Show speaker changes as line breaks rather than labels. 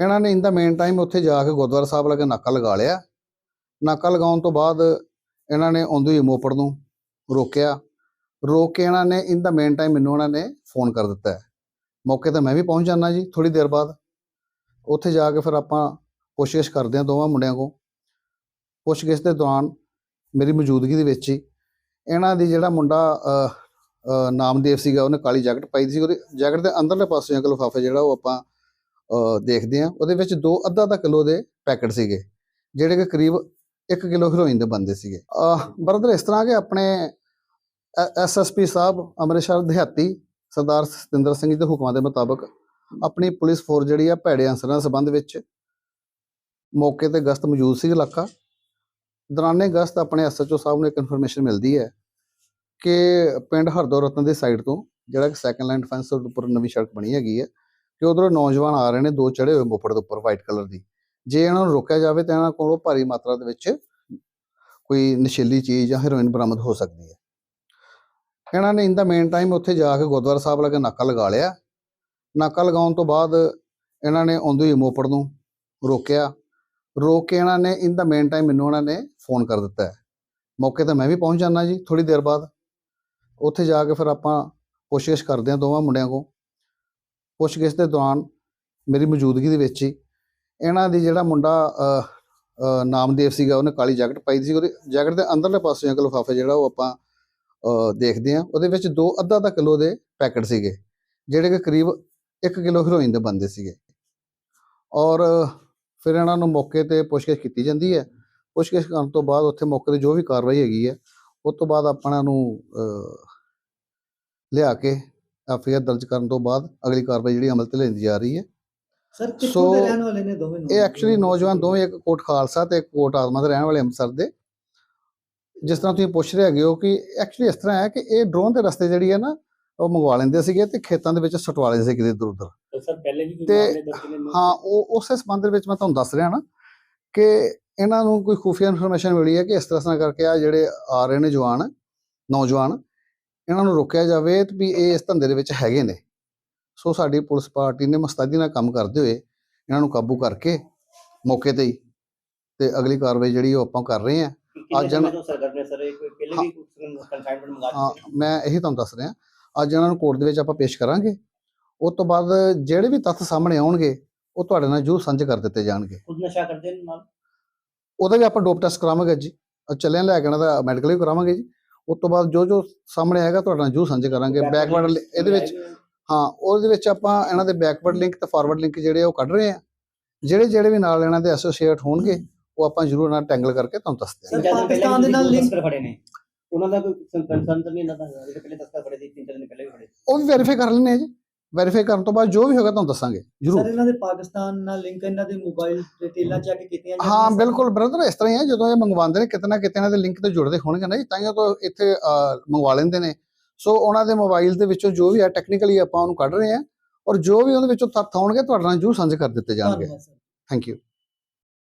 ਇਹਨਾਂ ਨੇ ਇਨ ਦਾ main time ਉੱਥੇ ਜਾ ਕੇ ਗੁਰਦੁਆਰਾ ਸਾਹਿਬ ਲੱਗੇ ਨਾਕਾ ਲਗਾ ਲਿਆ। ਨਾਕਾ ਲਗਾਉਣ ਤੋਂ ਬਾਅਦ ਇਹਨਾਂ ਨੇ ਆਉਂਦੇ ਹੋਏ ਮੋਪੜ ਨੂੰ ਰੋਕਿਆ। ਰੋਕ ਕੇ ਇਹਨਾਂ ਨੇ ਇਨ ਦਾ ਮੇਨ ਟਾਈਮ ਮੈਨੂੰ ਉਹਨਾਂ ਨੇ ਫੋਨ ਕਰ ਦਿੱਤਾ ਹੈ। ਮੌਕੇ ਤੇ ਮੈਂ ਵੀ ਪਹੁੰਚ ਜਾਣਾ ਜੀ ਥੋੜੀ ਦੇਰ ਬਾਅਦ। ਉੱਥੇ ਜਾ ਕੇ ਫਿਰ ਆਪਾਂ ਪੁੱਛਗਿੱਛ ਕਰਦੇ ਹਾਂ ਦੋਵਾਂ ਮੁੰਡਿਆਂ ਕੋ ਪੁੱਛਗਿੱਛ ਦੇ ਦੌਰਾਨ ਮੇਰੀ ਮੌਜੂਦਗੀ ਦੇ ਵਿੱਚ ਹੀ ਇਹਨਾਂ ਦੀ ਜਿਹੜਾ ਮੁੰਡਾ ਨਾਮਦੇਵ ਸੀਗਾ, ਉਹਨੇ ਕਾਲੀ ਜੈਕਟ ਪਾਈ ਸੀ। ਉਹਦੇ ਜੈਕਟ ਦੇ ਅੰਦਰਲੇ ਪਾਸੇ ਇੱਕ ਲਿਫਾਫਾ ਜਿਹੜਾ ਉਹ ਆਪਾਂ ਦੇਖਦੇ ਆ ਉਹਦੇ ਵਿੱਚ ਦੋ ਅੱਧਾ ਅੱਧਾ ਕਿਲੋ ਦੇ ਪੈਕਟ ਸੀਗੇ, ਜਿਹੜੇ ਕਿ ਕਰੀਬ 1 ਕਿਲੋ ਹੈਰੋਇਨ ਦੇ ਬੰਦੇ ਸੀਗੇ। ਬਰਦਰ, ਇਸ ਤਰ੍ਹਾਂ ਕਿ ਆਪਣੇ ਐਸਐਸਪੀ ਸਾਹਿਬ, ਅੰਮ੍ਰਿਤਸਰ ਦਿਹਾਤੀ ਸਰਦਾਰ ਸਤਿੰਦਰ ਸਿੰਘ ਜੀ ਦੇ ਹੁਕਮਾਂ ਦੇ ਮੁਤਾਬਕ ਆਪਣੀ ਪੁਲਿਸ ਫੋਰਸ ਜਿਹੜੀ ਆ ਭੈੜੇ ਅੰਸਰਾਂ ਦੇ ਸੰਬੰਧ ਵਿੱਚ ਮੌਕੇ ਤੇ ਗਸ਼ਤ ਮੌਜੂਦ ਸੀ ਇਲਾਕਾ। ਦੌਰਾਨੇ ਗਸ਼ਤ ਆਪਣੇ ਐਸਐਚਓ ਸਾਹਿਬ ਨੂੰ ਇੱਕ ਇਨਫੋਰਮੇਸ਼ਨ ਮਿਲਦੀ ਹੈ ਕਿ ਪਿੰਡ ਹਰਦੋ ਰਤਨ ਦੀ ਸਾਈਡ ਤੋਂ ਜਿਹੜਾ ਕਿ ਸੈਕੰਡ ਲਾਈਨ ਡਿਫੈਂਸ ਦੇ ਉੱਪਰ ਨਵੀਂ ਸੜਕ ਬਣੀ ਹੈਗੀ ਹੈ ਕਿ ਉਧਰੋਂ ਨੌਜਵਾਨ ਆ ਰਹੇ ਨੇ, ਦੋ ਚੜੇ ਹੋਏ ਮੋਪੜ ਦੇ ਉੱਪਰ ਵਾਈਟ ਕਲਰ ਦੀ। ਜੇ ਇਹਨਾਂ ਨੂੰ ਰੋਕਿਆ ਜਾਵੇ ਤਾਂ ਇਹਨਾਂ ਕੋਲੋਂ ਭਾਰੀ ਮਾਤਰਾ ਦੇ ਵਿੱਚ ਕੋਈ ਨਸ਼ੀਲੀ ਚੀਜ਼ ਜਾਂ ਹੈਰੋਇਨ ਬਰਾਮਦ ਹੋ ਸਕਦੀ ਹੈ। ਇਹਨਾਂ ਨੇ ਇਨ ਦਾ ਮੇਨ ਟਾਈਮ ਉੱਥੇ ਜਾ ਕੇ ਗੁਰਦੁਆਰਾ ਸਾਹਿਬ ਲੱਗੇ ਨਾਕਾ ਲਗਾ ਲਿਆ। ਨਾਕਾ ਲਗਾਉਣ ਤੋਂ ਬਾਅਦ ਇਹਨਾਂ ਨੇ ਆਉਂਦੇ ਹੋਏ ਮੋਪੜ ਨੂੰ ਰੋਕਿਆ। ਰੋਕ ਕੇ ਇਹਨਾਂ ਨੇ ਇਨ ਦਾ ਮੇਨ ਟਾਈਮ ਮੈਨੂੰ ਉਹਨਾਂ ਨੇ ਫੋਨ ਕਰ ਦਿੱਤਾ ਹੈ। ਮੌਕੇ ਤੇ ਮੈਂ ਵੀ ਪਹੁੰਚ ਜਾਣਾ ਜੀ ਥੋੜੀ ਦੇਰ ਬਾਅਦ। ਉੱਥੇ ਜਾ ਕੇ ਫਿਰ ਆਪਾਂ ਕੋਸ਼ਿਸ਼ ਕਰਦੇ ਹਾਂ ਦੋਵਾਂ ਮੁੰਡਿਆਂ ਕੋ ਪੁੱਛਗਿੱਛ ਦੇ ਦੌਰਾਨ ਮੇਰੀ ਮੌਜੂਦਗੀ ਦੇ ਵਿੱਚ ਹੀ ਇਹਨਾਂ ਦੀ ਜਿਹੜਾ ਮੁੰਡਾ ਨਾਮਦੇਵ ਸੀਗਾ, ਉਹਨੇ ਕਾਲੀ ਜੈਕਟ ਪਾਈ ਸੀ। ਉਹਦੇ ਜੈਕਟ ਦੇ ਅੰਦਰਲੇ ਪਾਸੇ ਇੱਕ ਲਿਫਾਫਾ ਜਿਹੜਾ ਉਹ ਆਪਾਂ ਦੇਖਦੇ ਹਾਂ। ਉਹਦੇ ਵਿੱਚ ਦੋ ਅੱਧਾ ਅੱਧਾ ਕਿਲੋ ਦੇ ਪੈਕਟ ਸੀਗੇ, ਜਿਹੜੇ ਕਿ ਕਰੀਬ 1 ਕਿਲੋ ਹੈਰੋਇਨ ਦੇ ਬੰਦੇ ਸੀਗੇ। ਔਰ ਫਿਰ ਇਹਨਾਂ ਨੂੰ ਮੌਕੇ ਤੇ ਪੁੱਛਗਿੱਛ ਕੀਤੀ ਜਾਂਦੀ ਹੈ। ਪੁੱਛਗਿੱਛ ਕਰਨ ਤੋਂ ਬਾਅਦ ਉੱਥੇ ਮੌਕੇ ਤੇ ਜੋ ਵੀ ਕਾਰਵਾਈ ਹੈਗੀ ਹੈ, ਉਸ ਤੋਂ ਬਾਅਦ ਆਪਾਂ ਇਹਨਾਂ ਨੂੰ ਲਿਆ ਕੇ ਐਫਆਈਆਰ ਦਰਜ ਕਰਨ ਤੋਂ ਬਾਅਦ ਅਗਲੀ ਕਾਰਵਾਈ ਜਿਹੜੀ ਅਮਲ ਤੇ ਲੈਂਦੀ ਜਾ ਰਹੀ ਹੈ।
ਸਰ ਕਿੱਥੋਂ ਦੇ ਰਹਿਣ ਵਾਲੇ ਨੇ ਦੋਵੇਂ
ਇਹ ਐਕਚੁਅਲੀ ਨੌਜਵਾਨ ਦੋਵੇਂ ਇੱਕ ਕੋਟ ਖਾਲਸਾ ਤੇ ਇੱਕ ਕੋਟ ਆਜ਼ਮਾ ਦੇ ਰਹਿਣ ਵਾਲੇ ਅੰਮ੍ਰਿਤਸਰ ਦੇ। ਜਿਸ ਤਰ੍ਹਾਂ ਤੁਸੀਂ ਪੁੱਛ ਰਹੇ ਹੈਗੇ ਹੋ ਕਿ ਐਕਚੁਅਲੀ ਇਸ ਤਰ੍ਹਾਂ ਹੈ ਕਿ ਇਹ ਡਰੋਨ ਦੇ ਰਸਤੇ ਜਿਹੜੀ ਹੈ ਨਾ ਉਹ ਮੰਗਵਾ ਲੈਂਦੇ ਸੀਗੇ ਤੇ ਖੇਤਾਂ ਦੇ ਵਿੱਚ ਸਟਵਾ ਲੈਂਦੇ ਸੀ ਕਿਤੇ ਇੱਧਰ ਉੱਧਰ
ਤੇ ਸਰ ਪਹਿਲੇ ਵੀ
ਤੇ ਹਾਂ ਉਹ ਉਸੇ ਸੰਬੰਧ ਦੇ ਵਿੱਚ ਮੈਂ ਤੁਹਾਨੂੰ ਦੱਸ ਰਿਹਾ ਨਾ ਕਿ ਇਹਨਾਂ ਨੂੰ ਕੋਈ ਖੁਫੀਆ ਇਨਫੋਰਮੇਸ਼ਨ ਮਿਲੀ ਹੈ ਕਿ ਇਸ ਤਰ੍ਹਾਂ ਕਰਕੇ ਆ ਜਿਹੜੇ ਆ ਰਹੇ ਨੇ ਜਵਾਨ ਨੌਜਵਾਨ। ਇਹਨਾਂ ਨੂੰ ਰੋਕਿਆ ਜਾਵੇ ਤੇ ਵੀ ਇਹ ਇਸ ਧੰਦੇ ਦੇ ਵਿੱਚ ਹੈਗੇ ਨੇ। ਸੋ ਸਾਡੀ ਪੁਲਿਸ ਪਾਰਟੀ ਨੇ ਮਸਤਾਦੀ ਨਾਲ ਕੰਮ ਕਰਦੇ ਹੋਏ ਇਹਨਾਂ ਨੂੰ ਕਾਬੂ ਕਰਕੇ ਮੌਕੇ ਤੇ ਹੀ ਤੇ ਅਗਲੀ ਕਾਰਵਾਈ ਜਿਹੜੀ ਉਹ ਆਪਾਂ ਕਰ ਰਹੇ ਹਾਂ।
ਕਿੰਨੇ
ਅੱਜ ਮੈਂ ਇਹੀ ਤੁਹਾਨੂੰ ਦੱਸ ਰਿਹਾ। ਅੱਜ ਇਹਨਾਂ ਨੂੰ ਕੋਰਟ ਦੇ ਵਿੱਚ ਆਪਾਂ ਪੇਸ਼ ਕਰਾਂਗੇ। ਉਸ ਤੋਂ ਬਾਅਦ ਜਿਹੜੇ ਵੀ ਤੱਥ ਸਾਹਮਣੇ ਆਉਣਗੇ ਉਹ ਤੁਹਾਡੇ ਨਾਲ ਜੂ ਸਾਂਝੇ ਕਰ ਦਿੱਤੇ ਜਾਣਗੇ।
ਖੁਦ ਨਸ਼ਾ ਕਰਦੇ ਨੇ ਨਾਲ?
ਉਹਦਾ ਵੀ ਆਪਾਂ ਡੋਪ ਟੈਸਟ ਕਰਾਵਾਂਗੇ ਜੀ। ਚੱਲਿਆਂ ਲੈ ਕੇ ਇਹਨਾਂ ਦਾ ਮੈਡੀਕਲ ਵੀ ਕਰਾਵਾਂਗੇ ਜੀ। ਉਸ ਤੋਂ ਬਾਅਦ ਜੋ ਜੋ ਸਾਹਮਣੇ ਆਏਗਾ ਤੁਹਾਡੇ ਨਾਲ ਜੂ ਸਾਂਝੇ ਕਰਾਂਗੇ ਬੈਕਵਰਡ ਇਹਦੇ ਵਿੱਚ ਹਾਂ ਉਹਦੇ ਵਿੱਚ ਆਪਾਂ ਇਹਨਾਂ ਦੇ ਬੈਕਵਰਡ ਲਿੰਕ ਤੇ ਫਾਰਵਰਡ ਲਿੰਕ ਜਿਹੜੇ ਆ ਉਹ ਕੱਢ ਰਹੇ ਆ। ਜਿਹੜੇ ਜਿਹੜੇ ਵੀ ਨਾਲ ਇਹਨਾਂ ਦੇ ਐਸੋਸੀਏਟ ਹੋਣਗੇ ਉਹ ਆਪਾਂ ਜ਼ਰੂਰ ਨਾਲ ਟੈਂਗਲ ਕਰਕੇ ਤੁਹਾਨੂੰ ਦੱਸਦੇ ਹਾਂ
ਸਰ, ਪਾਕਿਸਤਾਨ ਦੇ ਨਾਲ link-
ਤਸਕਰ ਫੜੇ ਨੇ ਉਹਨਾਂ ਦਾ ਕੋਈ ਕੰਸਰਨ ਤਾਂ ਨਹੀਂ ਇਹਨਾਂ ਦਾ ਪਹਿਲੇ ਤਸਕਰ ਫੜੇ ਸੀ ਤਿੰਨ ਚਾਰ ਦਿਨ ਪਹਿਲੇ ਵੀ ਫੜੇ।
ਉਹ ਵੀ ਵੈਰੀਫਾਈ ਕਰ ਲੈਣੇ ਆ ਜੀ। ਵੈਰੀਫਾਈ ਕਰਨ ਤੋਂ ਬਾਅਦ ਜੋ ਵੀ ਹੋਗਾ ਤੁਹਾਨੂੰ ਦੱਸਾਂਗੇ
ਸਰ
ਜ਼ਰੂਰ
ਇਹਨਾਂ ਦੇ ਪਾਕਿਸਤਾਨ ਨਾਲ ਲਿੰਕ ਇਹਨਾਂ ਦੇ ਮੋਬਾਈਲ ਡਿਟੇਲਾਂ ਚੈੱਕ ਕੀਤੀਆਂ
ਹਾਂ
ਜਾਂਦੀਆਂ ਸਰ?
ਬਿਲਕੁਲ ਬ੍ਰਦਰ ਇਸ ਤਰ੍ਹਾਂ ਹੀ ਹੈ ਜਦੋਂ ਇਹ ਮੰਗਵਾਉਂਦੇ ਨੇ ਕਿਤੇ ਨਾ ਕਿਤੇ ਇਹਨਾਂ ਦੇ ਲਿੰਕ ਤੇ ਜੁੜਦੇ ਹੋਣਗੇ ਨਾ ਜੀ ਤਾਂ ਹੀ ਤਾਂ ਇੱਥੇ ਅਹ, ਮੰਗਵਾ ਲੈਂਦੇ ਨੇ। ਸੋ ਉਹਨਾਂ ਦੇ ਮੋਬਾਈਲ ਦੇ ਵਿੱਚੋਂ ਜੋ ਵੀ ਹੈ ਟੈਕਨੀਕਲੀ ਆਪਾਂ ਉਹਨੂੰ ਕੱਢ ਰਹੇ ਹਾਂ ਔਰ ਜੋ ਵੀ ਉਹਦੇ ਵਿੱਚੋਂ ਤੱਥ ਆਉਣਗੇ ਤੁਹਾਡੇ ਨਾਲ ਜਰੂਰ ਸਾਂਝੇ ਕਰ ਦਿੱਤੇ ਜਾਣਗੇ।
ਧੰਨਵਾਦ ਸਰ
ਥੈਂਕ ਯੂ